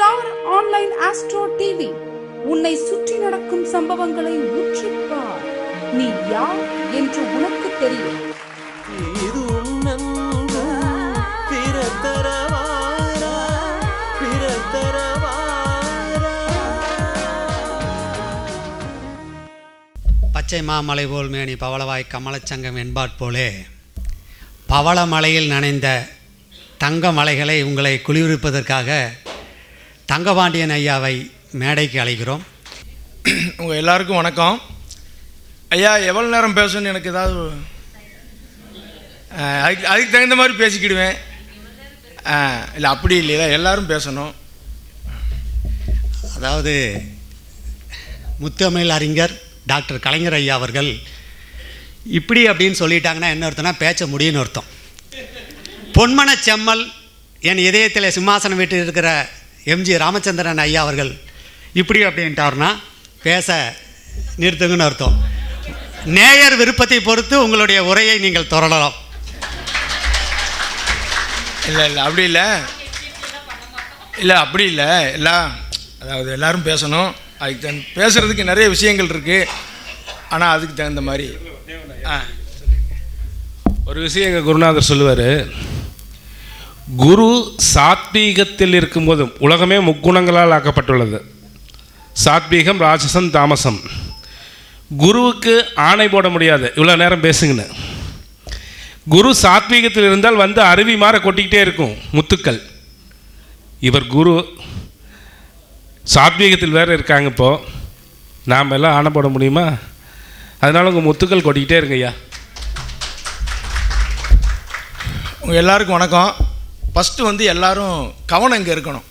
Star online astro TV. உன்னை சுற்றி நடக்கும் சம்பவங்களை உற்றுப்பார் நீ யார் என்று உனக்கு தெரியும். இது பச்சை மாமலை போல் மேனி பவளவாய் கமலச்சங்கம் என்பாற் போலே பவளமலையில் நனைந்த தங்க மலைகளை உங்களை குளிர்விப்பதற்காக தங்கபாண்டியன் ஐயாவை மேடைக்கு அழைக்கிறோம். உங்கள் எல்லாருக்கும் வணக்கம். ஐயா எவ்வளோ நேரம் பேசணும்னு எனக்கு ஏதாவது அதுக்கு அதுக்கு தகுந்த மாதிரி பேசிக்கிடுவேன். இல்லை அப்படி இல்லையா? எல்லாரும் பேசணும். அதாவது முத்தமிழ் அறிஞர் டாக்டர் கலைஞர் ஐயா அவர்கள் இப்படி அப்படின்னு சொல்லிட்டாங்கன்னா என்ன அர்த்தம்னா பேச்ச முடியும்னு அர்த்தம். பொன்மன செம்மல் என் இதயத்தில் சிம்மாசனம் விட்டு இருக்கிற எம்ஜி ராமச்சந்திரன் ஐயா அவர்கள் இப்படி அப்படின்ட்டார்னா பேச நிறுத்துங்கன்னு அர்த்தம். நேயர் விருப்பத்தை பொறுத்து உங்களுடைய உரையை நீங்கள் தொடரலாம். இல்லை இல்லை அப்படி இல்லை. இல்லை அப்படி இல்லை. எல்லாம் அதாவது எல்லாரும் பேசணும். அதுக்கு தகுந்த பேசுகிறதுக்கு நிறைய விஷயங்கள் இருக்குது ஆனால் அதுக்கு தகுந்த மாதிரி. ஆ ஒரு விஷயம் எங்கள் குருநாதர் சொல்லுவார். குரு சாத்வீகத்தில் இருக்கும்போதும் உலகமே முக்குணங்களால் ஆக்கப்பட்டுள்ளது. சாத்வீகம் ராஜசம் தாமசம். குருவுக்கு ஆணை போட முடியாது. இவ்வளோ நேரம் பேசுங்கன்னு. குரு சாத்வீகத்தில் இருந்தால் வந்து அருவி மாற கொட்டிக்கிட்டே இருக்கும் முத்துக்கள். இவர் குரு சாத்வீகத்தில் வேறு இருக்காங்க இப்போது நாம் எல்லாம் ஆணை போட முடியுமா? அதனால் உங்கள் முத்துக்கள் கொட்டிக்கிட்டே இருங்க ஐயா உங்கள் எல்லாருக்கும் வணக்கம். ஃபஸ்ட்டு வந்து எல்லாரும் கவனம் இங்கே இருக்கணும்?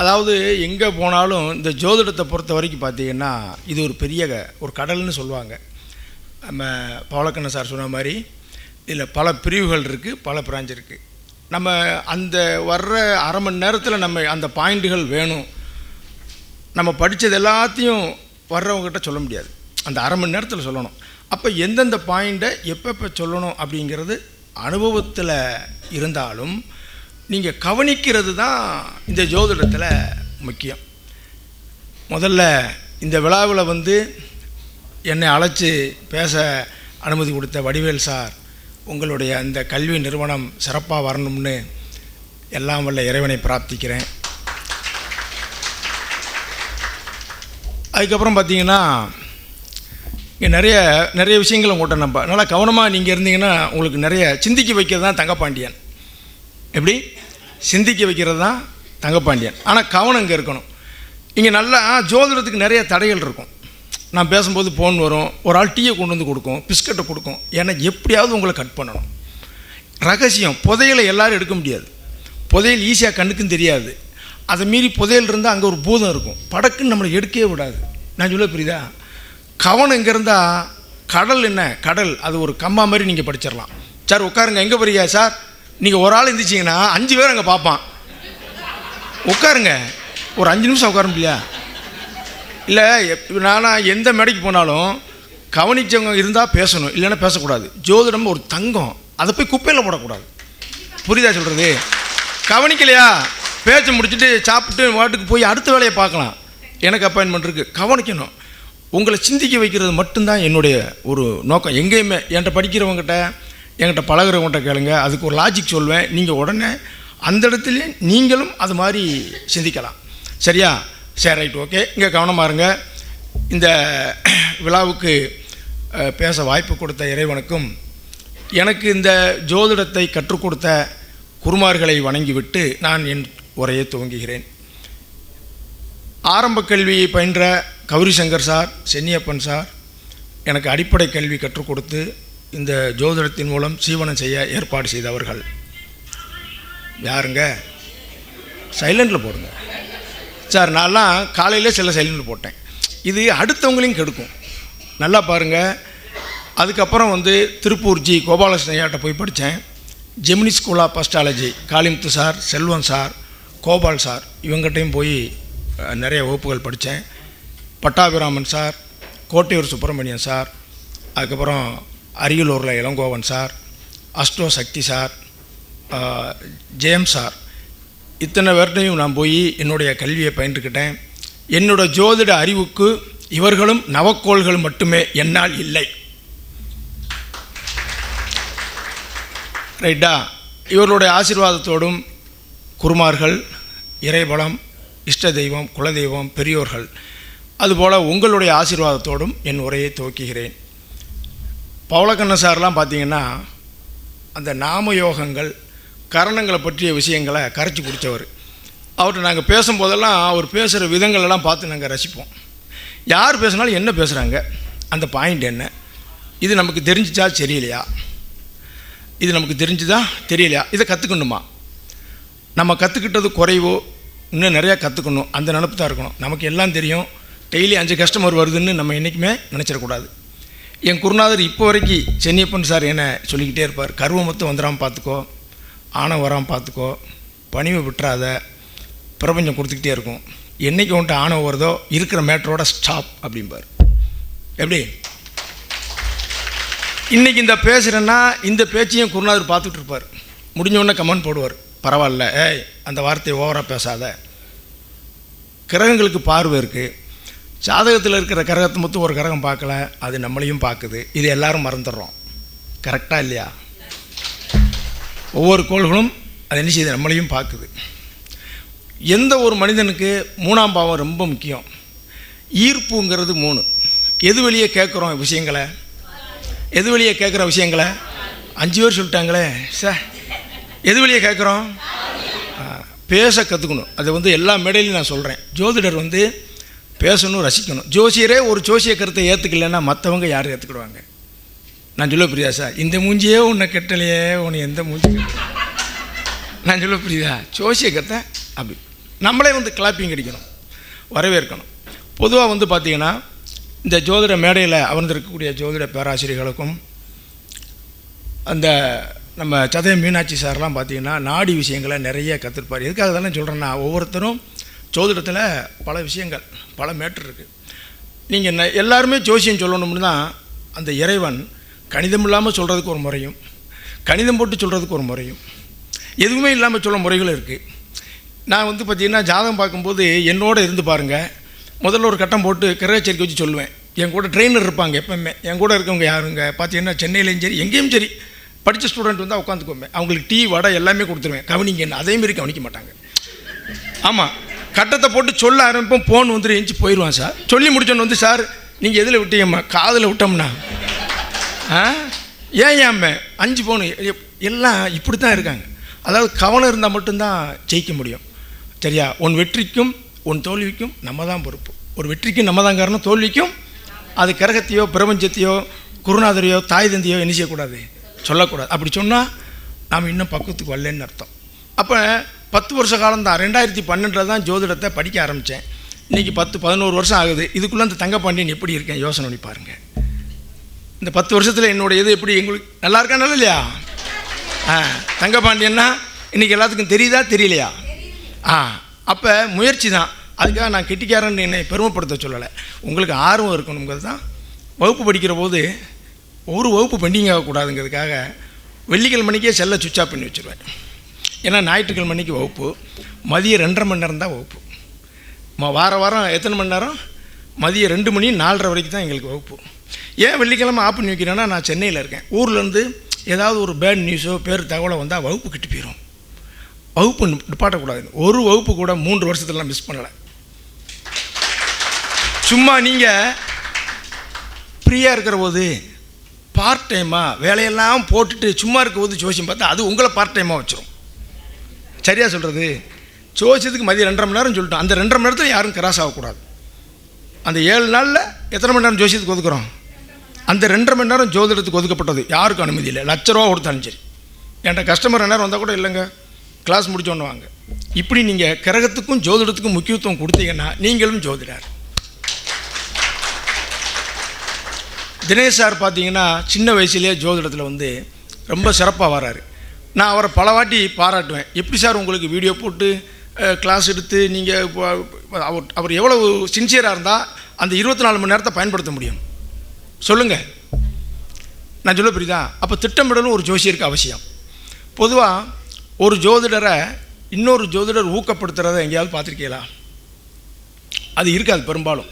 அதாவது எங்கே போனாலும் இந்த ஜோதிடத்தை பொறுத்த வரைக்கும் பார்த்தீங்கன்னா இது ஒரு பெரிய ஒரு கடல்னு சொல்லுவாங்க. நம்ம பவளக்கண்ணன் சார் சொன்ன மாதிரி இதில் பல பிரிவுகள் இருக்குது பல பிரான்ச் இருக்குது நம்ம அந்த வர்ற அரை மணி நேரத்தில் நம்ம அந்த பாயிண்ட்டுகள் வேணும். நம்ம படித்தது எல்லாத்தையும் வர்றவங்ககிட்ட சொல்ல முடியாது. அந்த அரை மணி நேரத்தில் சொல்லணும். அப்போ எந்தெந்த பாயிண்ட்டை எப்பப்போ சொல்லணும் அப்படிங்கிறது அனுபவத்தில் இருந்தாலும் நீங்கள் கவனிக்கிறது தான் இந்த ஜோதிடத்தில் முக்கியம். முதல்ல இந்த விழாவில் வந்து என்னை அழைச்சி பேச அனுமதி கொடுத்த வடிவேல் சார் உங்களுடைய அந்த கல்வி நிறுவனம் சிறப்பாக வரணும்னு எல்லாம் வல்ல இறைவனை பிரார்த்திக்கிறேன். அதுக்கப்புறம் பார்த்தீங்கன்னா இங்கே நிறைய நிறைய விஷயங்கள் உங்கள்கிட்ட நம்ம நல்லா கவனமாக நீங்கள் இருந்தீங்கன்னா உங்களுக்கு நிறைய சிந்திக்க வைக்கிறது தான் தங்கப்பாண்டியன். எப்படி? சிந்திக்க வைக்கிறது தான் தங்கப்பாண்டியன். ஆனால் கவனம் இங்கே இருக்கணும். இங்கே நல்லா ஜோதிடத்துக்கு நிறைய தடைகள் இருக்கும். நான் பேசும்போது ஃபோன் வரும். ஒரு ஆள் டீயை கொண்டு வந்து கொடுக்கும் பிஸ்கட்டை கொடுக்கும். ஏன்னா எப்படியாவது உங்களை கட் பண்ணணும். ரகசியம் புதையலை எல்லாரும் எடுக்க முடியாது. புதையல் ஈஸியாக கண்ணுக்கும் தெரியாது. அதை மீறி புதையல் இருந்தால் அங்கே ஒரு பூதம் இருக்கும். படக்குன்னு நம்மளை எடுக்கவே விடாது. நான் சொல்ல புரியுதா? கவனம் இங்கே இருந்தால் கடல் என்ன? கடல். அது ஒரு கம்மா மாதிரி நீங்கள் படிச்சிடலாம் சார் உட்காருங்க. எங்கே போறீங்க சார்? நீங்கள் ஒரு ஆள் இருந்துச்சிங்கன்னா அஞ்சு பேர் அங்கே பார்ப்பான். உட்காருங்க. ஒரு அஞ்சு நிமிஷம் உட்கார முடியா இல்லை நானாக எந்த மேடைக்கு போனாலும் கவனிச்சவங்க இருந்தால் பேசணும் இல்லைன்னா பேசக்கூடாது. ஜோதிடம் ஒரு தங்கம். அதை போய் குப்பையில் போடக்கூடாது. புரியுதா சொல்கிறது கவனிக்கலையா? பேச்சை முடிச்சுட்டு சாப்பிட்டு வாட்டுக்கு போய் அடுத்த வேலையை பார்க்கலாம். எனக்கு அப்பாயின்மெண்ட் இருக்குது கவனிக்கணும். உங்களை சிந்திக்க வைக்கிறது மட்டும்தான் என்னுடைய ஒரு நோக்கம். எங்கேயுமே என்கிட்ட படிக்கிறவங்ககிட்ட என்கிட்ட பழகிறவங்கள்ட்ட கேளுங்க. அதுக்கு ஒரு லாஜிக் சொல்வேன். நீங்கள் உடனே அந்த இடத்துல நீங்களும் அது மாதிரி சிந்திக்கலாம். சரியா? சரி ரைட் ஓகே இங்கே கவனமாக இருங்க. இந்த விழாவுக்கு பேச வாய்ப்பு கொடுத்த இறைவனுக்கும் எனக்கு இந்த ஜோதிடத்தை கற்றுக் கொடுத்த குருமார்களை வணங்கிவிட்டு நான் என் உரையை துவங்குகிறேன். ஆரம்ப கல்வியை பயின்ற கௌரி சங்கர் சார் சென்னியப்பன் சார் எனக்கு அடிப்படை கல்வி கற்றுக் கொடுத்து இந்த ஜோதிடத்தின் மூலம் சீவனம் செய்ய ஏற்பாடு செய்தவர்கள். யாருங்க? சைலண்டில் போடுங்க. சார் நான்லாம் காலையில் சில சைலண்டில் போட்டேன். இது அடுத்தவங்களையும் கெடுக்கும். நல்லா பாருங்கள் அதுக்கப்புறம் வந்து திருப்பூர் ஜி கோபாலகிருஷ்ண ஐயாட்ட போய் படித்தேன். Gemini school of astrology Kalimuthu sir Selvam sir Gopal sir இவங்ககிட்டையும் போய் நிறைய வகுப்புகள் படித்தேன். பட்டாபிராமன் சார் கோட்டையூர் சுப்பிரமணியன் சார் அதுக்கப்புறம் அரியலூரில் இளங்கோவன் சார் அஷ்டோ சக்தி சார் ஆஹ், ஜேம்ஸ் சார். இத்தனை வருடையும் நான் போய் என்னுடைய கல்வியை பயின்றுக்கிட்டேன். என்னோட ஜோதிட அறிவுக்கு இவர்களும் நவக்கோள்கள் மட்டுமே என்னால் இல்லை. ரைட்டா? இவர்களுடைய ஆசீர்வாதத்தோடும் குருமார்கள் இறைபலம் இஷ்ட தெய்வம் குலதெய்வம் பெரியோர்கள் அதுபோல் உங்களுடைய ஆசீர்வாதத்தோடும் என் உரையை துவக்குகிறேன். பவளக்கண்ண சார்லாம் பார்த்தீங்கன்னா அந்த நாம யோகங்கள் கரணங்களை பற்றிய விஷயங்களை கரைச்சி பிடிச்சவர். அவர்கிட்ட நாங்கள் பேசும்போதெல்லாம் அவர் பேசுகிற விதங்களெல்லாம் பார்த்து நாங்கள் ரசிப்போம். யார் பேசினாலும் என்ன பேசுகிறாங்க அந்த பாயிண்ட் என்ன? இது நமக்கு தெரிஞ்சிச்சா தெரியலையா? இது நமக்கு தெரிஞ்சுதா தெரியலையா? இதை கற்றுக்கணுமா நம்ம கற்றுக்கிட்டது குறைவோ? இன்னும் நிறையா கற்றுக்கணும் அந்த நினப்பு தான் இருக்கணும். நமக்கு எல்லாம் தெரியும். டெய்லி அஞ்சு கஸ்டமர் வருதுன்னு நம்ம என்றைக்குமே நினச்சிடக்கூடாது. என் குருநாதர் இப்போ வரைக்கும் சென்னியப்பன் சார் என்ன சொல்லிக்கிட்டே இருப்பார் கருவம் மொத்தம் வந்துடாமல் பார்த்துக்கோ ஆணம் வராமல் பார்த்துக்கோ பணிவை விட்டுறாத பிரபஞ்சம் கொடுத்துக்கிட்டே இருக்கும். என்னைக்கு வந்துட்டு ஆணவம் வருதோ இருக்கிற மேட்டரோட ஸ்டாப் அப்படிம்பார். எப்படி? இன்றைக்கி இந்த பேசுகிறேன்னா இந்த பேச்சையும் குருநாதர் பார்த்துட்டு இருப்பார். முடிஞ்சோடனே கமெண்ட் போடுவார். பரவாயில்ல ஏய் அந்த வார்த்தையை ஓவராக பேசாத. கிரகங்களுக்கு பார்வை இருக்குது ஜாதகத்தில் இருக்கிற கிரகத்தை மொத்தம் ஒரு கிரகம் பார்க்கல அது நம்மளையும் பார்க்குது. இது எல்லாரும் மறந்துடுறோம். கரெக்டாக இல்லையா? ஒவ்வொரு கோள்களும் அது என்ன செய்யுது? நம்மளையும் பார்க்குது. எந்த ஒரு மனிதனுக்கு மூணாம் பாவம் ரொம்ப முக்கியம். ஈர்ப்புங்கிறது மூணு. எது வழியே கேட்குறோம் விஷயங்களை? எது வழியே கேட்குற விஷயங்களை? அஞ்சு பேர் சொல்லிட்டாங்களே சார் எது வெளியே கேட்குறோம்? பேச கற்றுக்கணும் அது வந்து எல்லா மேடையிலையும் நான் சொல்கிறேன் ஜோதிடர் வந்து பேசணும் ரசிக்கணும். ஜோசியரே ஒரு ஜோசிய கருத்தை ஏற்றுக்கலைன்னா மற்றவங்க யார் ஏற்றுக்கிடுவாங்க நான் சொல்ல புரியுதா சார் இந்த மூஞ்சியே உன்னை கெட்டலையே உன்னை எந்த மூஞ்சி நான் சொல்ல புரியுதா ஜோசிய கருத்தை அப்படி. நம்மளே வந்து கிளாப்பிங் அடிக்கணும் வரவேற்கணும். பொதுவாக வந்து பார்த்திங்கன்னா இந்த ஜோதிட மேடையில் அமர்ந்திருக்கக்கூடிய ஜோதிட பேராசிரியர்களுக்கும் அந்த நம்ம சதய மீனாட்சி சார்லாம் பார்த்திங்கன்னா நாடி விஷயங்களை நிறைய கற்றுருப்பார் எதுக்காக தானே சொல்கிறேன்னா ஒவ்வொருத்தரும் ஜோதிடத்தில் பல விஷயங்கள். பல மேட்ரு இருக்குது நீங்கள் ந எல்லாருமே ஜோசியம் சொல்லணும்னு தான் அந்த இறைவன் கணிதம் இல்லாமல் சொல்கிறதுக்கு ஒரு முறையும் கணிதம் போட்டு சொல்கிறதுக்கு ஒரு முறையும். எதுவுமே இல்லாமல் சொல்ல முறைகளும் இருக்குது நான் வந்து பார்த்திங்கன்னா ஜாதகம் பார்க்கும்போது என்னோட இருந்து பாருங்கள் முதல்ல ஒரு கட்டம் போட்டு கிரகச்சரிக்கை வச்சு சொல்லுவேன். என் கூட ட்ரெயினர் இருப்பாங்க எப்பவுமே. என் கூட இருக்கவங்க யாருங்க? பார்த்தீங்கன்னா சென்னையிலையும் சரி எங்கேயும் சரி. படித்த ஸ்டூடெண்ட் வந்தால் உட்காந்துக்கோமே அவங்களுக்கு டீ வடை எல்லாமே கொடுத்துருவேன். கவனிங்க என்ன அதே மாதிரி கவனிக்க மாட்டாங்க. ஆமாம் கட்டத்தை போட்டு சொல்ல ஆரம்பிப்போம் ஃபோன் வந்துட்டு எஞ்சி போயிடுவான் சார். சொல்லி முடிச்சோன்னு வந்து சார் நீங்கள் எதில் விட்டீங்கம்மா? காதில் விட்டோம்னா. ஆ? ஏன் ஏன் அஞ்சு ஃபோனு எல்லாம் இப்படி தான் இருக்காங்க. அதாவது கவனம் இருந்தால் மட்டும்தான் ஜெயிக்க முடியும். சரியா? உன் வெற்றிக்கும் உன் தோல்விக்கும் நம்ம தான் பொறுப்பு. ஒரு வெற்றிக்கும் நம்ம தான் காரணம் தோல்விக்கும் அது கிரகத்தையோ பிரபஞ்சத்தையோ குருநாதரையோ தாய் தந்தையோ என்ன செய்யக்கூடாது சொல்லக்கூடாது. அப்படி சொன்னால் நாம் இன்னும் பக்குவத்துக்கு வரலன்னு அர்த்தம். அப்போ பத்து வருஷ காலம் தான் ரெண்டாயிரத்தி பன்னெண்டில் தான் ஜோதிடத்தை படிக்க ஆரம்பித்தேன் இன்றைக்கி பத்து பதினோரு வருஷம் ஆகுது. இதுக்குள்ளே அந்த தங்கப்பாண்டியன் எப்படி இருக்கேன்? யோசனை பண்ணி பாருங்கள் இந்த பத்து வருஷத்தில் என்னோட இது எப்படி? எங்களுக்கு நல்லா இருக்கா நல்லா இல்லையா? ஆ தங்கப்பாண்டியன்னா இன்றைக்கி எல்லாத்துக்கும் தெரியுதா? தெரியலையா? ஆ அப்போ முயற்சி தான். அதுக்காக நான் கெட்டிக்காரன் என்னை பெருமைப்படுத்த சொல்லலை. உங்களுக்கு ஆர்வம் இருக்கணுங்கிறது தான். வகுப்பு படிக்கிற போது ஒரு வகுப்பு பெண்டிங் ஆகக்கூடாதுங்கிறதுக்காக வெள்ளிக்கிழமை மணிக்கே செல்லை சுவிட்ச் ஆஃப் பண்ணி வச்சுருவேன். ஏன்னா ஞாயிற்றுக்கிழமை மணிக்கு வகுப்பு. மதியம் ரெண்டரை மணி நேரம் தான் வகுப்பு வார வாரம் எத்தனை மணி நேரம்? மதியம் ரெண்டு மணி நாலரை வரைக்கும் தான் எங்களுக்கு வகுப்பு. ஏன் வெள்ளிக்கிழமை ஆப் பண்ணி வைக்கிறேன்னா நான் சென்னையில் இருக்கேன். ஊர்லேருந்து ஏதாவது ஒரு பேட் நியூஸோ பேர் தகவலோ வந்தால் வகுப்பு கிட்டு போயிடும் வகுப்பு நிப்பாட்டக்கூடாது. ஒரு வகுப்பு கூட மூன்று வருஷத்துலலாம் மிஸ் பண்ணலை. சும்மா நீங்கள் ஃப்ரீயாக இருக்கிற போது பார்ட் டைமாக வேலையெல்லாம் போட்டுட்டு சும்மா இருக்க போது ஜோசியம் பார்த்தா அது உங்களை பார்ட் டைமாக வச்சிரும். சரியாக சொல்கிறது ஜோசியத்துக்கு மதியம் ரெண்டரை மணி நேரம் சொல்லிட்டோம். அந்த ரெண்டரை மணி நேரத்தில் யாரும் கிராஸ் ஆகக்கூடாது. அந்த ஏழு நாளில் எத்தனை மணி நேரம் ஜோசியத்துக்கு ஒதுக்குறோம்? அந்த ரெண்டரை மணி நேரம் ஜோதிடத்துக்கு ஒதுக்கப்பட்டது. யாருக்கும் அனுமதி இல்லை. லட்ச ரூபா கொடுத்தாலும் சரி. என்கிட்ட கஸ்டமர் நேரம் வந்தால் கூட இல்லைங்க. கிளாஸ் முடிச்சோன்னு வாங்க இப்படி நீங்கள் கிரகத்துக்கும் ஜோதிடத்துக்கும் முக்கியத்துவம் கொடுத்தீங்கன்னா நீங்களும் ஜோதிடர். தினேஷ் சார் பார்த்தீங்கன்னா சின்ன வயசுலேயே ஜோதிடத்தில் வந்து ரொம்ப சிறப்பாக வராரு. நான் அவரை பல வாட்டி பாராட்டுவேன். எப்படி சார் உங்களுக்கு வீடியோ போட்டு கிளாஸ் எடுத்து நீங்கள் அவர் அவர் எவ்வளவு சின்சியராக இருந்தால் அந்த இருபத்தி நாலு மணி நேரத்தை பயன்படுத்த முடியும். சொல்லுங்கள் நான் சொல்ல புரியுதா? அப்போ திட்டமிடலும் ஒரு ஜோசியருக்கு அவசியம். பொதுவாக ஒரு ஜோதிடரை இன்னொரு ஜோதிடர் ஊக்கப்படுத்துகிறத எங்கேயாவது பார்த்துருக்கீங்களா? அது இருக்காது பெரும்பாலும்.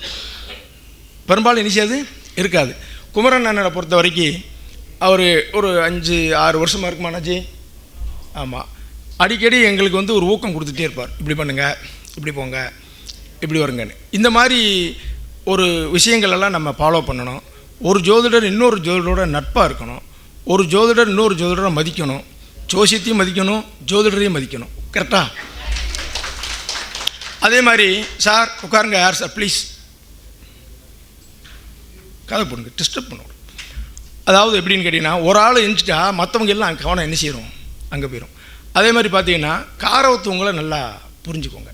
பெரும்பாலும் என்ன இருக்காது. குமரன் அண்ணனை பொறுத்த வரைக்கும் அவர் ஒரு அஞ்சு ஆறு வருஷமாக இருக்குமாண்ணாச்சி ஆமாம் அடிக்கடி எங்களுக்கு வந்து ஒரு ஊக்கம் கொடுத்துட்டே இருப்பார். இப்படி பண்ணுங்கள் இப்படி போங்க இப்படி வருங்கன்னு. இந்த மாதிரி ஒரு விஷயங்களெல்லாம் நம்ம ஃபாலோ பண்ணணும். ஒரு ஜோதிடர் இன்னொரு ஜோதிடரோட நட்பாக இருக்கணும். ஒரு ஜோதிடர் இன்னொரு ஜோதிடரை மதிக்கணும். ஜோசியத்தையும் மதிக்கணும் ஜோதிடரையும் மதிக்கணும். கரெக்டா அதே மாதிரி சார் உட்காருங்க யார் சார்? ப்ளீஸ் கதை போடுங்க டிஸ்டர்ப் பண்ணுவோம். அதாவது எப்படின்னு கேட்டிங்கன்னா ஒரு ஆள் எழுந்துட்டா மற்றவங்க எல்லாம் கவனம் என்ன செய்கிறோம் அங்கே போயிடும் அதே மாதிரி பார்த்தீங்கன்னா காரவத்துவங்களை நல்லா புரிஞ்சுக்கோங்க.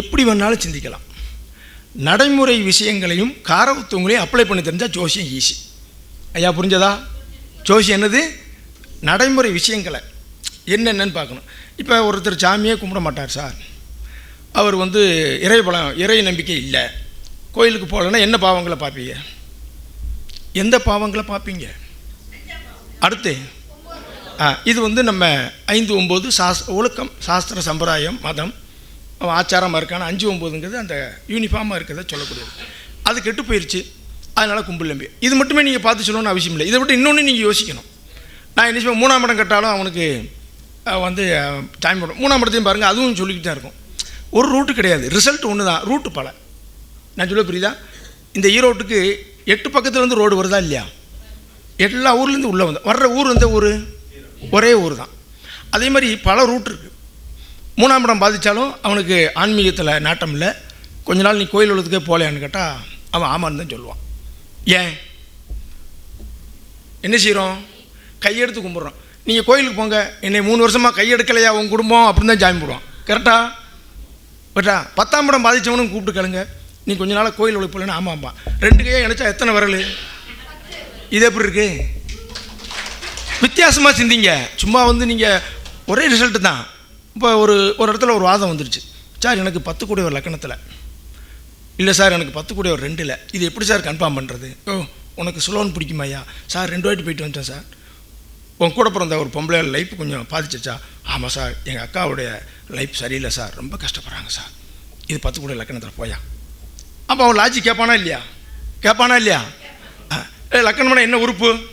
எப்படி வேணாலும் சிந்திக்கலாம். நடைமுறை விஷயங்களையும் காரவத்துவங்களையும் அப்ளை பண்ணி தெரிஞ்சால் ஜோசியம் ஈஸி ஐயா புரிஞ்சதா? ஜோசியம் என்னது? நடைமுறை விஷயங்களை. என்னென்னு பார்க்கணும். இப்போ ஒருத்தர் சாமியே கும்பிட மாட்டார் சார். அவர் வந்து இறை பலம் இறை நம்பிக்கை இல்லை. கோயிலுக்கு போகலன்னா என்ன பாவங்களை பார்ப்பீங்க? எந்த பாவங்களை பார்ப்பீங்க? அடுத்து இது வந்து நம்ம ஐந்து ஒம்பது சாஸ் ஒழுக்கம் சாஸ்திர சம்பிரதாயம் மதம் ஆச்சாரமாக இருக்கான அஞ்சு ஒம்பதுங்கிறது அந்த யூனிஃபார்மாக இருக்கிறத சொல்லக்கூடியது. அது கெட்டு போயிடுச்சு அதனால் கும்பல் நம்பி இது மட்டுமே நீங்கள் பார்த்து சொல்லணும்னு அவசியம் இல்லை. இதை விட்டு இன்னொன்று நீங்கள் யோசிக்கணும். நான் என்ன செய்வேன்? மூணாம் இடம் கட்டாலும் அவனுக்கு வந்து டைம் போடும் மூணாம் இடத்தையும் பாருங்கள் அதுவும் சொல்லிக்கிட்டு தான் இருக்கும். ஒரு ரூட்டு கிடையாது. ரிசல்ட் ஒன்று தான் ரூட்டு பல. நான் சொல்ல புரியுதா? இந்த ஈரோட்டுக்கு எட்டு பக்கத்துலேருந்து ரோடு வருதா இல்லையா? எல்லா ஊர்லேருந்து உள்ளே வந்தோம். வர்ற ஊர் எந்த ஊர்? ஒரே ஊர் தான். அதே மாதிரி பல ரூட் இருக்குது மூணாம் இடம் பாதித்தாலும் அவனுக்கு ஆன்மீகத்தில் நாட்டம் இல்லை. கொஞ்ச நாள் நீ கோயில் உள்ளதுக்கே போகலையான்னு கேட்டால் அவன் ஆமான்னு தான் சொல்லுவான். ஏன்? என்ன செய்கிறோம் கையெடுத்து கும்பிட்றோம். நீங்கள் கோயிலுக்கு போங்க. என்னை மூணு வருஷமாக கையெடுக்கலையா உன் குடும்பம்? அப்படின்னு தான் ஜாயின் போடுவான். கரெக்டா பட்டா பத்தாம் படம் பாதித்தவனும் கூப்பிட்டு கேளுங்க. நீ கொஞ்ச நாளாக கோயில் உழைப்பில்லைன்னு ஆமாம்பா ரெண்டு கையாக இணைச்சா எத்தனை வரலு? இது எப்படி இருக்கு? வித்தியாசமாக சிந்திங்க. சும்மா வந்து நீங்கள் ஒரே ரிசல்ட்டு தான். இப்போ ஒரு ஒரு இடத்துல ஒரு வாதம் வந்துருச்சு. சார் எனக்கு பத்து கூடிய ஒரு லக்கணத்தில். இல்லை சார் எனக்கு பத்து கூடிய ஒரு ரெண்டில். இது எப்படி சார் கன்ஃபார்ம் பண்ணுறது ஓ உனக்கு சுலோன் பிடிக்குமாய்யா சார் ரெண்டு வாட்டி போயிட்டு வந்துட்டேன் சார். உன் கூட பிறந்த ஒரு பொம்பளை லைஃப் கொஞ்சம் பாதிச்சிச்சா ஆமாம் சார் எங்கள் அக்காவுடைய லைஃப் சரியில்லை சார். ரொம்ப கஷ்டப்படுறாங்க சார். இது பத்து கூட லக்கணத்தில் போயா? அப்போ அவன் லாஜி கேட்பானா இல்லையா? கேட்பானா இல்லையா? ஆ, லக்கணம்னா என்ன உறுப்பு?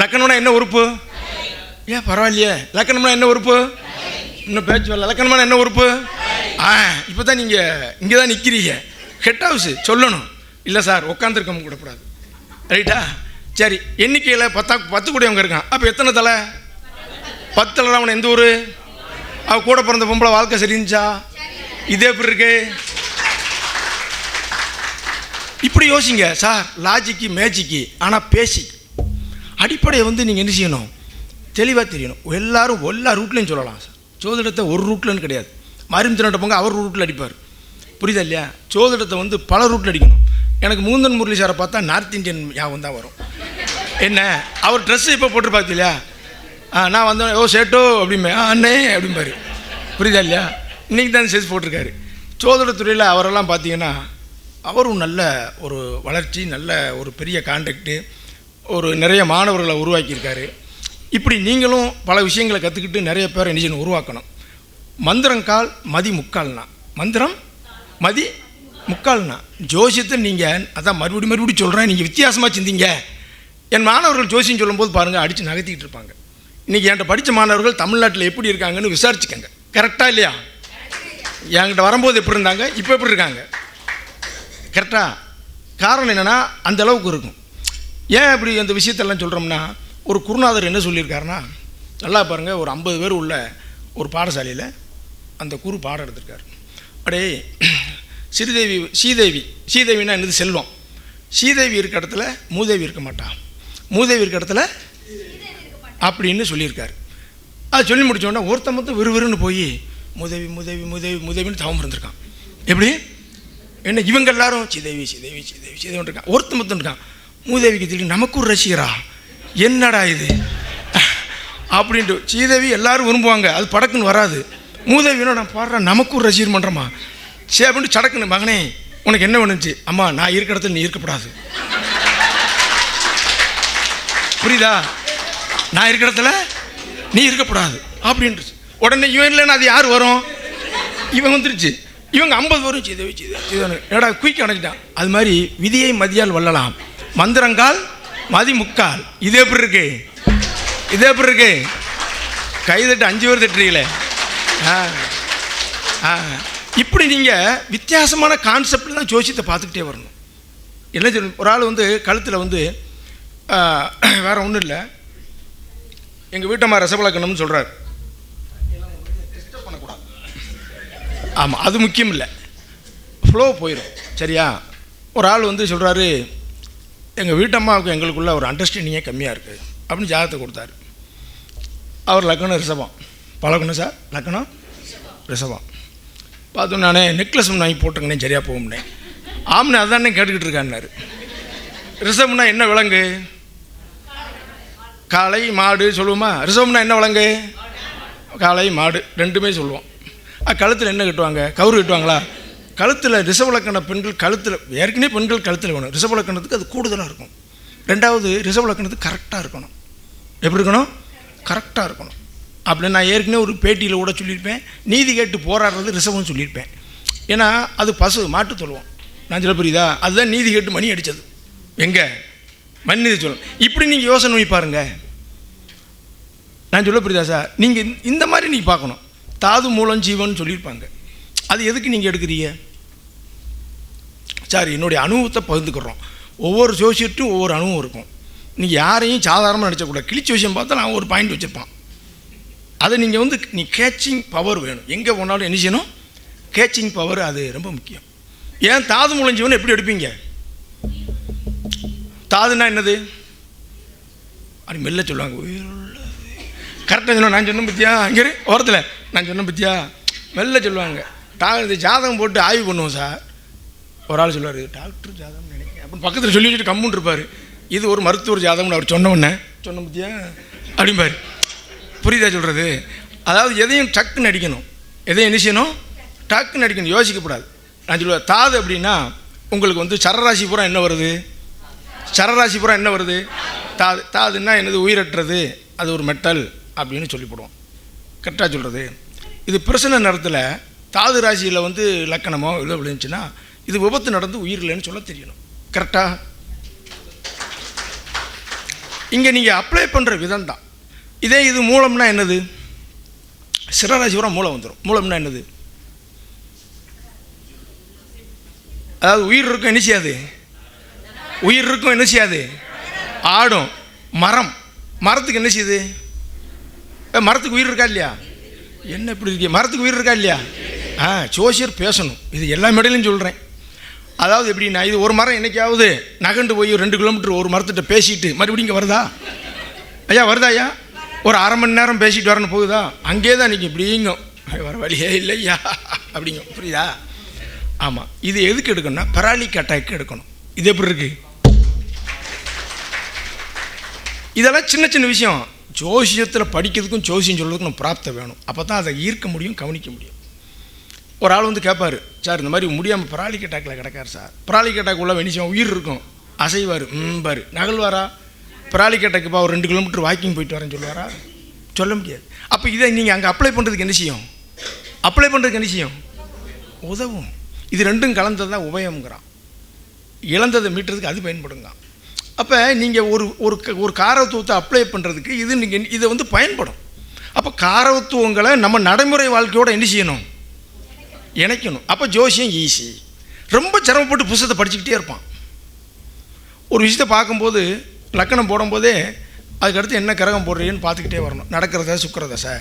லக்கணம்னா என்ன உறுப்பு? ஏன் பரவாயில்லையே. லக்கணம்னா என்ன உறுப்பு? இன்னும் பேச்சு வரல. லக்கணம்னா என்ன உறுப்பு? ஆ இப்போ தான் நீங்கள் இங்கே தான் நிற்கிறீங்க ஹெட் ஹவுஸு சொல்லணும். இல்லை சார் உட்காந்துருக்க கூடக்கூடாது ரைட்டா சரி எண்ணிக்கையில் பத்தா பத்து கூடியவங்க இருக்கான் அப்போ எத்தனை தலை? பத்து தலை அவன் எந்த ஊர்? அவ கூட பிறந்த பொம்பளை வாழ்க்கை சரிஞ்சா இதே எப்படி இருக்கு? இப்படி யோசிங்க. சார் லாஜிக்கு மேஜிக்கு ஆனால் பேசி. அடிப்படையை வந்து நீங்கள் என்ன செய்யணும்? தெளிவாக தெரியணும். எல்லாரும் எல்லா ரூட்லையும் சொல்லலாம் சார் ஜோதிடத்தை ஒரு ரூட்லன்னு கிடையாது. மருந்திரட்ட போங்க அவர் ரூட்டில் அடிப்பார். புரியுதா இல்லையா? ஜோதிடத்தை வந்து பல ரூட்டில் அடிக்கணும். எனக்கு மூந்தன் முரளி சாரை பார்த்தா நார்த் இந்தியன் ஞாபகம் தான் வரும். என்ன? அவர் ட்ரெஸ்ஸு இப்போ போட்டு இல்லையா ஆ நான் வந்தேன் ஓ சேட்டோ அப்படிம்பேன். ஆ அண்ணே அப்படிம்பாரு. புரியுதா இல்லையா? இன்றைக்கி தான் சேஸ் போட்டிருக்காரு. சோதரத்துறையில் அவரெல்லாம் பார்த்தீங்கன்னா அவரும் நல்ல ஒரு வளர்ச்சி நல்ல ஒரு பெரிய கான்டாக்டு ஒரு நிறைய மாணவர்களை உருவாக்கியிருக்காரு. இப்படி நீங்களும் பல விஷயங்களை கற்றுக்கிட்டு நிறைய பேர் என்ன உருவாக்கணும். உருவாக்கணும் மந்திரங்கால் மதி முக்கால்னா. மந்திரம் மதி முக்கால்னா. ஜோசியத்தை நீங்கள் அதான் மறுபடியும் மறுபடியும் சொல்கிறேன் நீங்கள் வித்தியாசமாக சிந்திங்க. என் மாணவர்கள் ஜோசியம் சொல்லும்போது பாருங்கள் அடித்து நகர்த்திக்கிட்டு இருப்பாங்க. இன்றைக்கி என்கிட்ட படித்த மாணவர்கள் தமிழ்நாட்டில் எப்படி இருக்காங்கன்னு விசாரிச்சுக்கங்க. கரெக்டாக இல்லையா? என்கிட்ட வரும்போது எப்படி இருந்தாங்க இப்போ எப்படி இருக்காங்க? கரெக்டாக காரணம் என்னென்னா அந்த அளவுக்கு இருக்கும். ஏன் இப்படி அந்த விஷயத்தெல்லாம் சொல்கிறோம்னா ஒரு குருநாதர் என்ன சொல்லியிருக்காருன்னா நல்லா பாருங்கள் ஒரு ஐம்பது பேர் உள்ள ஒரு பாடசாலையில் அந்த குரு பாடம் எடுத்திருக்காரு. அப்படியே ஸ்ரீதேவி ஸ்ரீதேவி ஸ்ரீதேவினா என்னது? செல்வம். ஸ்ரீதேவி இருக்க இடத்துல மூதேவி இருக்க மாட்டான் மூதேவி இருக்க இடத்துல அப்படின்னு சொல்லியிருக்காரு. அது சொல்லி முடித்தோடனே ஒருத்த ஒருத்தன் விறுவிறுன்னு போய் முதவி முதவி முதவி முதவின்னு தவம் இருந்திருக்கான். எப்படி? என்ன இவங்க எல்லாரும் சிதேவி சிதேவி சிதேவி சிதேவின்னு இருக்கான். ஒருத்தன் மொத்தம் இருக்கான். மூதேவிக்கு திடீர்னு நமக்கு ஒரு ரசிகரா? என்னடா இது? அப்படின்ட்டு சீதேவி எல்லாரும் விரும்புவாங்க. அது படக்குன்னு வராது. மூதேவினோ நான் பாடுறேன் நமக்கு ஒரு ரசிகர் பண்ணுறோமா சரி அப்படின்ட்டு சடக்குன்னு மகனே உனக்கு என்ன வேணுச்சு அம்மா நான் இருக்கிற இடத்துல நீ இருக்கப்படாது. புரியுதா? நான் இருக்கிற இடத்துல நீ இருக்கக்கூடாது அப்படின்ட்டு உடனே இவன் இல்லைன்னா அது யார் வரும்? இவன் வந்துருச்சு. இவங்க ஐம்பது வரும். சீதேவி சீதேவி இது ஏடா குயிக் அடைஞ்சிட்டான் அது மாதிரி விதியை மதியால் வல்லலாம் மந்திரங்கால் மதி முக்கால் இது எப்படி இருக்கு? இது எப்படி இருக்கு? கைதட்டு அஞ்சு பேர் தட்டுறீங்களே. ஆ ஆ. இப்படி நீங்கள் வித்தியாசமான கான்செப்டில் தான் ஜோசியத்தை பார்த்துக்கிட்டே வரணும். என்ன சொல்லணும்? ஒரு ஆள் வந்து கழுத்தில் வந்து வேறு வேற ஒன்றும் இல்லை. எங்கள் வீட்டம்மா ரசபலக்கணும்னு சொல்கிறார் ஆமாம் அது முக்கியம் இல்லை. ஃப்ளோ போயிடும் சரியா? ஒரு ஆள் வந்து சொல்கிறாரு எங்கள் வீட்டம்மாவுக்கு எங்களுக்குள்ள ஒரு அண்டர்ஸ்டாண்டிங்கே கம்மியாக இருக்குது அப்படின்னு ஜாதகத்தை கொடுத்தாரு. அவர் லக்கணம் ரிஷபம். பழகணும் சார்? லக்கணம் ரிஷபம். பார்த்தோம் நானே நெக்லஸ் ஒன்று வாங்கி போட்டுங்கண்ணே சரியாக போகும்னே. ஆம்னே அதானே கேட்டுக்கிட்டு இருக்கான்னாரு. ரிஷபம்னா என்ன விலங்கு? காளை மாடு சொல்லுவோமா? ரிஷபம்னா என்ன விலங்கு? காளை மாடு. ரெண்டுமே சொல்லுவோம். கழுத்தில் என்ன கட்டுவாங்க? கவுரு கட்டுவாங்களா? கழுத்தில் ரிசவலக்கண பெண்கள் கழுத்தில் ஏற்கனவே பெண்கள் கழுத்தில் வேணும். ரிசவலக்கணத்துக்கு அது கூடுதலாக இருக்கும் ரெண்டாவது ரிசவலக்கணத்துக்கு கரெக்டாக இருக்கணும். எப்படி இருக்கணும்? கரெக்டாக இருக்கணும். அப்படின்னு நான் ஏற்கனவே ஒரு பேட்டியில் கூட சொல்லியிருப்பேன். நீதி கேட்டு போராடுறது ரிசவம்னு சொல்லியிருப்பேன். ஏன்னா அது பசு மாட்டு சொல்லுவோம் நான் சொல்ல புரியுதா? அதுதான் நீதி கேட்டு மணி அடித்தது எங்கே? மணி நீதி சொல்லணும் இப்படி நீங்கள் யோசனை பண்ணி பாருங்கள் நான் சொல்ல புரியுதா சார்? நீங்கள் இந்த மாதிரி நீங்கள் பார்க்கணும். தாது மூலம் ஜீவன் சொல்லியிருப்பாங்க. அது எதுக்கு நீங்கள் எடுக்கிறீங்க? சார் என்னுடைய அனுபவத்தை பகிர்ந்துக்கிறோம். ஒவ்வொரு ஜோசியர்ட்டும் ஒவ்வொரு அனுபவம் இருக்கும். நீங்கள் யாரையும் சாதாரணமாக நினச்சக்கூடாது கிழிச்சி விஷயம் பார்த்தா நான் ஒரு பாயிண்ட் வச்சுருப்பான். அதை நீங்கள் வந்து நீ கேச்சிங் பவர் வேணும். எங்கே போனாலும் என்ன செய்யணும்? கேச்சிங் பவர் அது ரொம்ப முக்கியம். ஏன் தாது மூலம் எப்படி எடுப்பீங்க? தாதுனா என்னது? அப்படி மெல்ல சொல்லுவாங்க. உயிருள்ள கரெக்டாக சொல்லுவேன் நான் சொன்னேன் பத்தியா? அங்கே ஓரத்தில். நான் சொன்னேன் பத்தியா? மெல்ல சொல்லுவாங்க. டா இது ஜாதகம் போட்டு ஆய்வு பண்ணுவோம் சார். ஒரு ஆள் சொல்லுவார் டாக்டர் ஜாதகம் நினைக்கிறேன். அப்படின்னு பக்கத்தில் சொல்லி வச்சுட்டு கம்முன்னு இருப்பார். இது ஒரு மருத்துவர் ஜாதகம்னு அவர் சொன்ன சொன்ன பத்தியா அப்படிம்பார். புரியுதா சொல்கிறது அதாவது எதையும் டக்குன்னு அடிக்கணும். எதையும் என்ன செய்யணும்? டக்குன்னு அடிக்கணும். யோசிக்கக்கூடாது நான் சொல்லுவேன் தாது அப்படின்னா உங்களுக்கு வந்து சரராசி பூரா என்ன வருது? சரராசி பூரா என்ன வருது? தாது தாதுன்னா என்னது? உயிரற்றது. அது ஒரு மெட்டல் அப்படின்னு சொல்லிவிடுவோம். கரெக்டாக சொல்கிறது இது பிரசன நேரத்தில் தாது ராசியில் வந்து லக்கணமோ இல்லை விழுந்துச்சுன்னா இது விபத்து நடந்து உயிர் இல்லைன்னு சொல்ல தெரியணும். கரெக்டாக இங்கே நீங்கள் அப்ளை பண்ணுற விதம் தான் இதே இது மூலம்னா என்னது? சிரராசி மூலம் வந்துடும் மூலம்னா என்னது? அதாவது உயிர் இருக்கும் என்ன செய்யாது? உயிர் இருக்கும் என்ன செய்யாது? ஆடும். மரம். மரத்துக்கு என்ன செய்யுது? மரத்துக்கு உயிர் இருக்கா இல்லையா? என்ன இப்படி இருக்கீங்க மரத்துக்கு உயிர் இருக்கா இல்லையா? ஆ ஜோசியர் பேசணும். இது எல்லா மேடையிலும் சொல்கிறேன் அதாவது எப்படின்னா இது ஒரு மரம் என்னைக்காவது நகண்டு போய் ரெண்டு கிலோமீட்டர் ஒரு மரத்திட்ட பேசிட்டு மறுபடியும் இங்கே வருதா? ஐயா வருதா ஐயா? ஒரு அரை மணி நேரம் பேசிட்டு வரணும் போகுதா? அங்கே தான் நீங்கள் இப்படிங்க. வர வழியே இல்லையா அப்படிங்க. புரியுதா? ஆமாம் இது எதுக்கு எடுக்கணும்னா பராலிக் அட்டாக் எடுக்கணும். இது எப்படி இருக்குது இதெல்லாம் சின்ன சின்ன விஷயம். ஜோசியத்தில் படிக்கிறதுக்கும் ஜோசியம் சொல்கிறதுக்கும் பிராப்தம் வேணும். அப்போ தான் அதை ஈர்க்க முடியும் கவனிக்க முடியும். ஒரு ஆள் வந்து கேட்பாரு சார் இந்த மாதிரி முடியாமல் பராலிக் அட்டாக்கில் கிடக்காரு சார். பராலிக் அட்டாக் உள்ள வெனிச்சம் உயிர் இருக்கும். அசைவார். ம் பாரு. நகழ்வாரா? பராலிக் அட்டாக்குப்பா ஒரு ரெண்டு கிலோமீட்டர் வாக்கிங் போயிட்டு வரேன்னு சொல்லுவாரா? சொல்ல முடியாது. அப்போ இதை நீங்கள் அங்கே அப்ளை பண்ணுறதுக்கு என்ன செய்யும்? அப்ளை பண்ணுறதுக்கு என்ன செய்யும்? உதவும். இது ரெண்டும் கலந்தது தான் உபயம்ங்கிறான். இழந்ததை மீட்டுறதுக்கு அது பயன்படுங்க அப்போ நீங்கள் ஒரு ஒரு க- ஒரு காரத்துவத்தை அப்ளை பண்ணுறதுக்கு இது நீங்கள் இதை வந்து பயன்படும். அப்போ காரத்துவங்களை நம்ம நடைமுறை வாழ்க்கையோடு என்ன செய்யணும்? இணைக்கணும். அப்போ ஜோசியம் ஈஸி ரொம்ப சிரமப்பட்டு புஸ்தகத்தை படிச்சுக்கிட்டே இருப்பான். ஒரு விஷயத்தை பார்க்கும்போது லக்கணம் போடும்போதே அதுக்கடுத்து என்ன கிரகம் போடுறீன்னு பார்த்துக்கிட்டே வரணும். நடக்கிறத சுக்கரதசை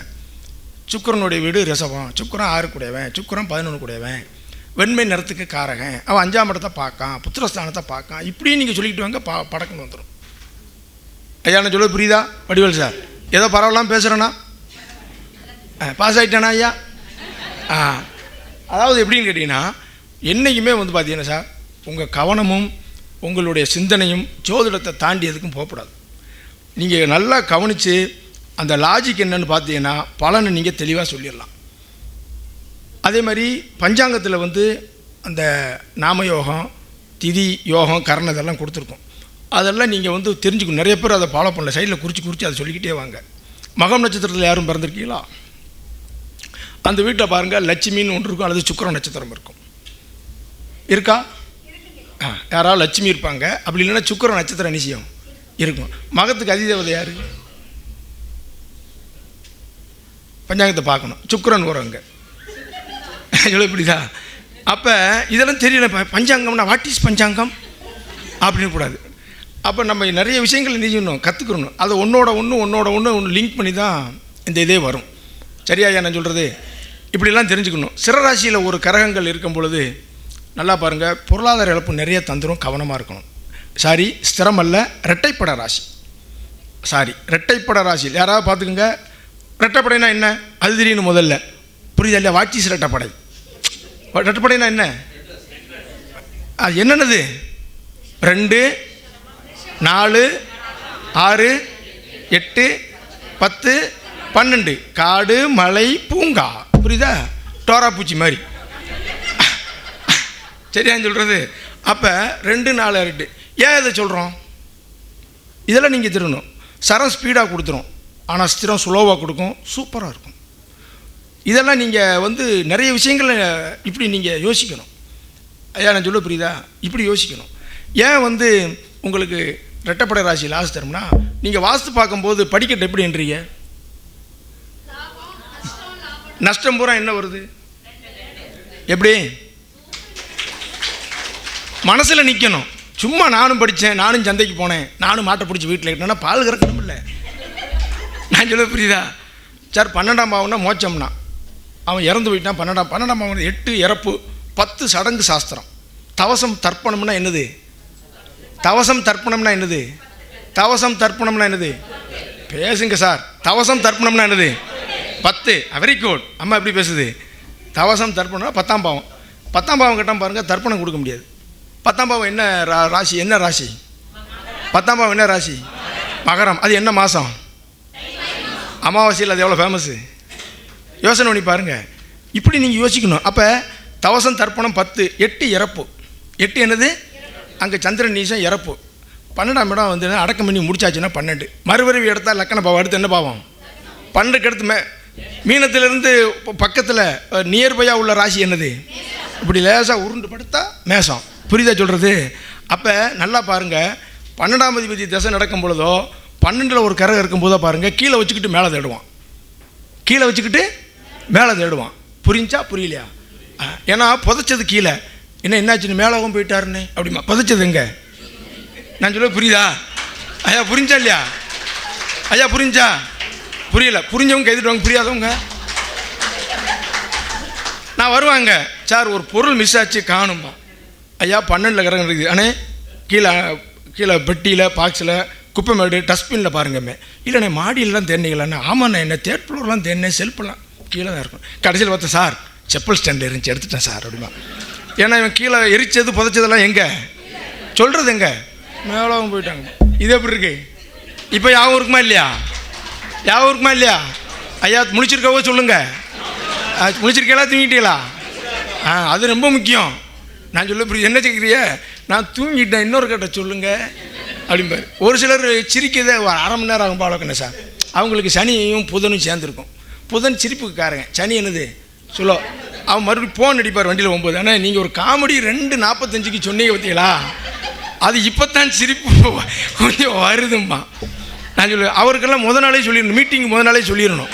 சுக்கரனுடைய வீடு ரிசவம் சுக்கரன் ஆறு கூடையவன். சுக்கரன் பதினொன்று கூடையவன். வெண்மை நிறத்துக்கு காரகன். அவன் அஞ்சாம் இடத்தை பார்க்கான். புத்திரஸ்தானத்தை பார்க்கான். இப்படியும் நீங்கள் சொல்லிக்கிட்டு வாங்க பா படக்குன்னு வந்துடும் ஐயா நான் சொல்ல புரியுதா வடிவேல் சார்? ஏதோ பரவாயில்லாம் பேசுகிறேன்னா பாஸ் ஆகிட்டானா ஐயா? ஆ அதாவது எப்படின்னு கேட்டிங்கன்னா என்றைக்குமே வந்து பார்த்தீங்கன்னா சார் உங்கள் கவனமும் உங்களுடைய சிந்தனையும் ஜோதிடத்தை தாண்டி எதுக்கும் போகக்கூடாது. நீங்கள் நல்லா கவனித்து அந்த லாஜிக் என்னன்னு பார்த்தீங்கன்னா பலனை நீங்கள் தெளிவாக சொல்லிடலாம். அதே மாதிரி பஞ்சாங்கத்தில் வந்து அந்த நாமயோகம் திதி யோகம் கரணம் இதெல்லாம் கொடுத்துருக்கோம். அதெல்லாம் நீங்கள் வந்து தெரிஞ்சுக்கணும். நிறைய பேர் அதை ஃபாலோ பண்ணல. சைடில் குறித்து குறித்து அதை சொல்லிக்கிட்டே வாங்க. மகம் நட்சத்திரத்தில் யாரும் பிறந்திருக்கீங்களா? அந்த வீட்டில் பாருங்கள் லட்சுமின்னு ஒன்று இருக்கும் அல்லது சுக்கர நட்சத்திரம் இருக்கும். இருக்கா? ஆ யாராவது லட்சுமி இருப்பாங்க. அப்படி இல்லைன்னா சுக்கர நட்சத்திரம் நிச்சயம் இருக்கும். மகத்துக்கு அதிதேவதை யார்? பஞ்சாங்கத்தை பார்க்கணும். சுக்கரன் வரவங்க அங்கே. சொல்ல இப்படிதா? அப்போ இதெல்லாம் தெரியல. பஞ்சாங்கம்னா வாட் இஸ் பஞ்சாங்கம்? அப்படின்னு கூடாது. அப்போ நம்ம நிறைய விஷயங்கள் என்ன கற்றுக்கணும் அதை ஒன்றோட ஒன்று ஒன்றோட ஒன்று ஒன்று லிங்க் பண்ணி தான் இந்த இதே வரும். சரியா நான் சொல்கிறது இப்படிலாம் தெரிஞ்சுக்கணும். சிறராசியில் ஒரு கரகங்கள் இருக்கும் பொழுது நல்லா பாருங்கள் பொருளாதார இழப்பு நிறைய தந்துடும் கவனமாக இருக்கணும். சாரி ஸ்திரம் அல்ல ரெட்டைப்பட ராசி. சாரி ரெட்டைப்பட ராசியில் யாராவது பார்த்துக்குங்க ரெட்டைப்படைனா என்ன? அது முதல்ல. புரியுதா இல்லையா? வாட்சிஸ் ரெட்டைப்படை ரெட்டைப்படைனா என்ன? அது என்னென்னது? ரெண்டு நாலு ஆறு எட்டு பத்து பன்னெண்டு. காடு மலை பூங்கா. புரியுதா? டோரா பூச்சி மாதிரி. சரியான்னு சொல்கிறது அப்போ ரெண்டு நாலு ரெண்டு ஏன் இதை சொல்கிறோம் இதெல்லாம் நீங்கள் திருணும் சரம் ஸ்பீடாக கொடுத்துரும். ஆனால் ஸ்திரம் ஸ்லோவாக கொடுக்கும். சூப்பராக இருக்கும். இதெல்லாம் நீங்கள் வந்து நிறைய விஷயங்களை இப்படி நீங்கள் யோசிக்கணும். ஐயா நான் சொல்ல புரியுதா? இப்படி யோசிக்கணும். ஏன் வந்து உங்களுக்கு ரெட்டப்படை ராசி லாஸ்ட் தரும்னா நீங்கள் வாஸ்து பார்க்கும்போது படிக்கட்டு எப்படின்றீங்க நஷ்டம் பூரா என்ன வருது? எப்படி? மனசில் நிற்கணும் சும்மா நானும் படித்தேன் நானும் சந்தைக்கு போனேன் நானும் மாட்டை பிடிச்சி வீட்டில் கட்டினா பால் கறக்கணும் இல்லை நான் சொல்ல புரியுதா? சார் பன்னெண்டாம் பாவம்னா மோச்சம்னா அவன் இறந்து போயிட்டான் பன்னெண்டாம் பன்னெண்டாம் பாவம் எட்டு இறப்பு பத்து சடங்கு சாஸ்திரம். தவசம் தர்ப்பணம்னா என்னது? தவசம் தர்ப்பணம்னா என்னது? தவசம் தர்ப்பணம்னா என்னது? பேசுங்க சார். தவசம் தர்ப்பணம்னா என்னது? பத்து. வெரி குட் அம்மா எப்படி பேசுது? தவசம் தர்ப்பணம்னா பத்தாம் பாவம். பத்தாம் பாவம் கட்டாம பாருங்கள் தர்ப்பணம் கொடுக்க முடியாது. பத்தாம் பாவம் என்ன ரா- ராசி? என்ன ராசி? பத்தாம் பாவம் என்ன ராசி? மகரம். அது என்ன மாதம் அமாவாசையில் அது எவ்வளோ ஃபேமஸ்ஸு யோசனை பண்ணி பாருங்கள் இப்படி நீங்கள் யோசிக்கணும். அப்போ தவசம் தர்ப்பணம் பத்து எட்டு இறப்பு. எட்டு என்னது? அங்கே சந்திரன் நீசம் இறப்பு. பன்னெண்டாம் இடம் வந்து அடக்கம் பண்ணி முடிச்சாச்சுன்னா பன்னெண்டு. மறுபிறவி எடுத்தால் லக்கண பாவம். அடுத்து என்ன பாவம்? பன்னெண்டுக்கு அடுத்து மே மீனத்திலிருந்து பக்கத்தில் நியர்பையாக உள்ள ராசி என்னது? இப்படி லேசாக உருண்டு படுத்தா மேசம். புரியுதா சொல்கிறது அப்போ நல்லா பாருங்கள் பன்னெண்டாம் அதிபதி திசை நடக்கும் பொழுதோ பன்னெண்டில் ஒரு கரகம் இருக்கும்போதோ பாருங்கள் கீழே வச்சுக்கிட்டு மேலே தேடுவான். கீழே வச்சுக்கிட்டு மேலே தேடுவான். புரிஞ்சா புரியலையா? ஏன்னா புதைச்சது கீழே. என்ன என்னாச்சுன்னு மேலவும் போயிட்டாருன்னு? அப்படிமா புதைச்சது எங்கே? நான் சொல்ல புரியுதா? ஐயா புரிஞ்சா இல்லையா? ஐயா புரிஞ்சா? புரியல. புரிஞ்சவங்க கைதுட்டுவாங்க புரியாதவங்க. நான் வருவாங்க. சார் ஒரு பொருள் மிஸ் ஆச்சு காணும்பா ஐயா பன்னெண்டில் கிரகம் இருக்குது அண்ணே கீழே கீழே பெட்டியில் பாக்ஸில் குப்பை மேடு டஸ்ட்பினில் பாருங்கம்மே. இல்லைண்ணே மாடியிலலாம் தேர்னீங்களாண்ணே ஆமாண்ணே என்ன தேர்ட் ஃப்ளோர்லாம் தேடினேன் செல்ஃபெல்லாம் கீழே தான் இருக்கும். கடைசியில் பார்த்தேன் சார் செப்பல் ஸ்டாண்டில் இருந்துச்சு எடுத்துட்டேன் சார் அப்படிமா. ஏன்னா இவன் கீழே எரிச்சது புதைச்சதெல்லாம் எங்கே? சொல்கிறது எங்கே? மேலவும் போயிட்டாங்க. இது எப்படி இருக்கு? இப்போ யாவும் இருக்குமா இல்லையா? யாவும் இருக்குமா இல்லையா? ஐயா முடிச்சிருக்கவோ சொல்லுங்கள் முடிச்சிருக்கீங்களா தூங்கிட்டீங்களா? ஆ அது ரொம்ப முக்கியம். நான் சொல்ல புரியுது. என்ன கேட்குறிய நான் தூங்கிட்டேன் இன்னொரு கட்ட சொல்லுங்கள் அப்படிம்பாரு. ஒரு சிலர் சிரிக்கதே ஒரு அரை மணி நேரம் ஆகும் பாலக்கண்ணே சார். அவங்களுக்கு சனியும் புதனும் சேர்ந்துருக்கும். புதன் சிரிப்புக்காரங்க. சனி என்னது? சொல்லோ. அவன் மறுபடியும் ஃபோன் அடிப்பார் வண்டியில் போகும்போது ஆனால் நீங்கள் ஒரு காமெடி ரெண்டு நாற்பத்தஞ்சுக்கு சொன்னீங்க பார்த்தீங்களா அது இப்போத்தான் சிரிப்பு கொஞ்சம் வருதும்மா. நான் சொல்லுவேன் அவருக்கெல்லாம் முத நாளே சொல்லிடணும். மீட்டிங் முத நாளே சொல்லிடணும்.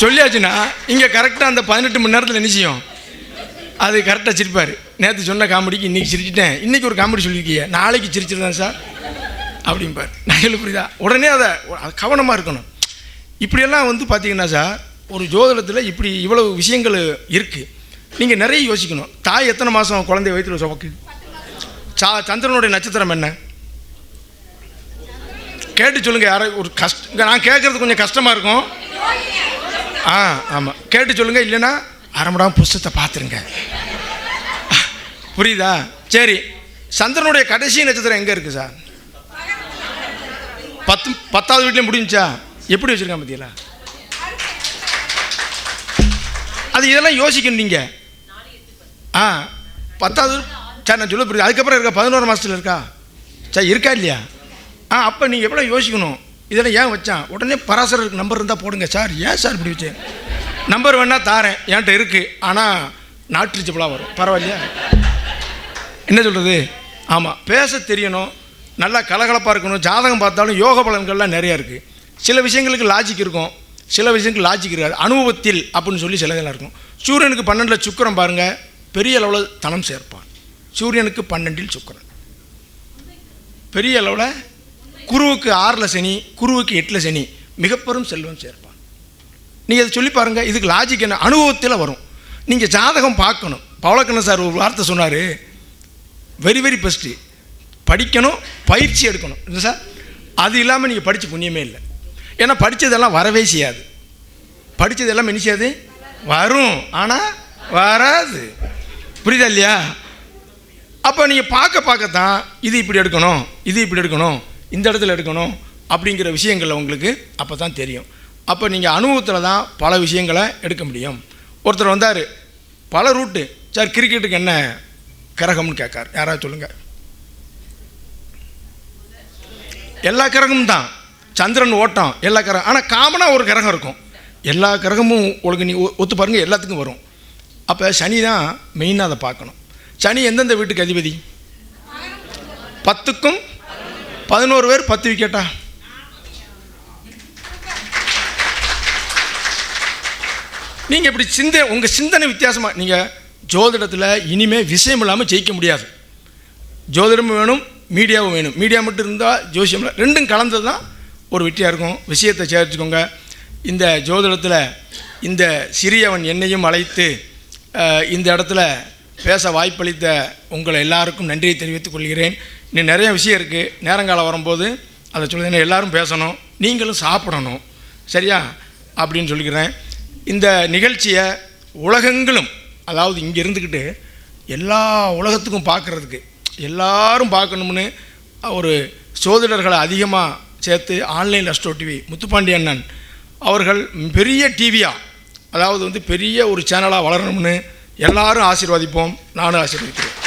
சொல்லியாச்சுன்னா இங்கே கரெக்டாக அந்த பதினெட்டு மணி நேரத்தில் என்ன செய்யும்? அது கரெக்டாக சிரிப்பார். நேற்று சொன்ன காமெடிக்கு இன்றைக்கி சிரிச்சிட்டேன். இன்றைக்கி ஒரு காமெடி சொல்லியிருக்கீங்க நாளைக்கு சிரிச்சிருந்தேன் சார்? அப்படிம்பார். நான் சொல்லி புரியுதா? உடனே அதை அது கவனமாக இருக்கணும். இப்படியெல்லாம் வந்து பார்த்தீங்கன்னா சார் ஒரு ஜோதிடத்தில் இப்படி இவ்வளவு விஷயங்கள் இருக்குது நீங்கள் நிறைய யோசிக்கணும். தாய் எத்தனை மாதம் குழந்தைய வயிற்றுல சுமக்கு சா சந்திரனுடைய நட்சத்திரம் என்ன? கேட்டு சொல்லுங்கள் யாரோ ஒரு கஷ்ட நான் கேட்குறது கொஞ்சம் கஷ்டமாக இருக்கும். ஆ ஆமாம் கேட்டு சொல்லுங்கள் இல்லைன்னா அரைமடாம புஸ்தத்தை பார்த்துருங்க. புரியுதா? சரி. சந்திரனுடைய கடைசி நட்சத்திரம் எங்கே இருக்குது சார்? பத்து பத்தாவது வீட்லேயும் முடிஞ்சுச்சா? எப்படி வச்சுருக்கான் பார்த்தீங்களா அது இதெல்லாம் யோசிக்கணும் நீங்கள் ஆ பத்தாவது சார் நான் சொல்ல புரியுது. அதுக்கப்புறம் இருக்கா? பதினோரு மாதத்தில் இருக்கா? சார் இருக்கா இல்லையா? ஆ அப்போ நீங்கள் எவ்வளோ யோசிக்கணும்? இதெல்லாம் ஏன் வச்சான்? உடனே பராசரருக்கு நம்பர் இருந்தால் போடுங்க. சார் ஏன் சார் இப்படி வச்சேன் நம்பர் வேணால் தாரேன். என்கிட்ட இருக்குது ஆனால் நாட் வரும். பரவாயில்லையா? என்ன சொல்கிறது ஆமாம் பேச தெரியணும். நல்லா கலகலப்பாக இருக்கணும். ஜாதகம் பார்த்தாலும் யோக பலன்கள்லாம் நிறையா இருக்குது சில விஷயங்களுக்கு லாஜிக் இருக்கும். சில விஷயங்களுக்கு லாஜிக் இருக்காது. அனுபவத்தில் அப்படின்னு சொல்லி சில இதெல்லாம் இருக்கும். சூரியனுக்கு பன்னெண்டில் சுக்கரம் பாருங்கள் பெரிய அளவில் தனம் சேர்ப்பான். சூரியனுக்கு பன்னெண்டில் சுக்கரன். பெரிய அளவில் குருவுக்கு ஆறில் சனி குருவுக்கு எட்டில் சனி மிகப்பெரும் செல்வம் சேர்ப்பான். நீங்கள் அதை சொல்லி பாருங்கள் இதுக்கு லாஜிக் என்ன? அனுபவத்தில் வரும். நீங்கள் ஜாதகம் பார்க்கணும். பவளக்கண்ணன் சார் ஒரு வார்த்தை சொன்னார் வெரி வெரி பெஸ்ட்டு படிக்கணும் பயிற்சி எடுக்கணும். இல்லை சார்? அது இல்லாமல் நீங்கள் படித்த புண்ணியமே இல்லை. ஏன்னா படித்ததெல்லாம் வரவே செய்யாது. படித்ததெல்லாம் என்ன செய்யாது? வரும். ஆனால் வராது. புரியுதா இல்லையா? அப்போ நீங்கள் பார்க்க பார்க்கத்தான் இது இப்படி எடுக்கணும் இது இப்படி எடுக்கணும். இந்த இடத்துல எடுக்கணும் அப்படிங்கிற விஷயங்கள் உங்களுக்கு அப்போ தான் தெரியும். அப்போ நீங்கள் அனுபவத்தில் தான் பல விஷயங்களை எடுக்க முடியும். ஒருத்தர் வந்தார் பல ரூட்டு சார் கிரிக்கெட்டுக்கு என்ன கிரகம்னு கேட்கார். யாராவது சொல்லுங்கள் எல்லா கிரகமும் தான். சந்திரன் ஓட்டம் எல்லா கிரகம். ஆனால் காமனாக ஒரு கிரகம் இருக்கும். எல்லா கிரகமும் உங்களுக்கு நீ ஒ- ஒத்து பாருங்கள் எல்லாத்துக்கும் வரும். அப்போ சனி தான் மெயினாக அதை பார்க்கணும். சனி எந்தெந்த வீட்டுக்கு அதிபதி? பத்துக்கும் பதினோரு பேர் பத்து விக்கெட்டா நீங்கள் இப்படி சிந்தை உங்கள் சிந்தனை வித்தியாசமாக நீங்கள் ஜோதிடத்தில் இனிமேல் விஷயம் இல்லாமல் ஜெயிக்க முடியாது. ஜோதிடமும் வேணும் மீடியாவும் வேணும். மீடியா மட்டும் இருந்தால் ஜோசியம் ரெண்டும் கலந்தது தான் ஒரு வெற்றியாக இருக்கும். விஷயத்தை சேர்த்துக்கோங்க இந்த ஜோதிடத்தில் இந்த சிறியவன் என்னையும் அழைத்து இந்த இடத்துல பேச வாய்ப்பளித்த உங்களை எல்லாருக்கும் நன்றியை தெரிவித்துக் கொள்கிறேன். இன்னும் நிறைய விஷயம் இருக்குது நேரங்காலம் வரும்போது அதை சொல்லி எல்லாரும் பேசணும். நீங்களும் சாப்பிடணும். சரியா? அப்படின்னு சொல்லிக்கிறேன். இந்த நிகழ்ச்சியை உலகங்களும் அதாவது இங்கே இருந்துக்கிட்டு எல்லா உலகத்துக்கும் பார்க்குறதுக்கு எல்லாரும் பார்க்கணும்னு ஒரு சோதிடர்களை அதிகமாக சேர்த்து ஆன்லைன் அஸ்ட்ரோ டிவி முத்துப்பாண்டி அண்ணன் அவர்கள் பெரிய டிவியாக அதாவது வந்து பெரிய ஒரு சேனலாக வளரணும்னு எல்லாரும் ஆசீர்வாதிப்போம். நானும் ஆசீர்வதிக்கிறேன்.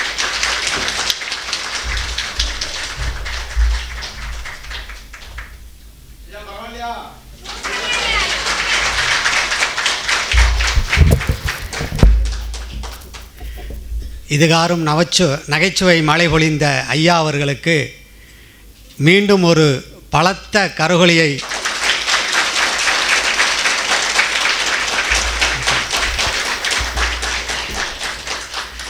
இதுகாரும் நவச்சு நகைச்சுவை மழை பொழிந்த ஐயா அவர்களுக்கு மீண்டும் ஒரு பலத்த கருகொலியை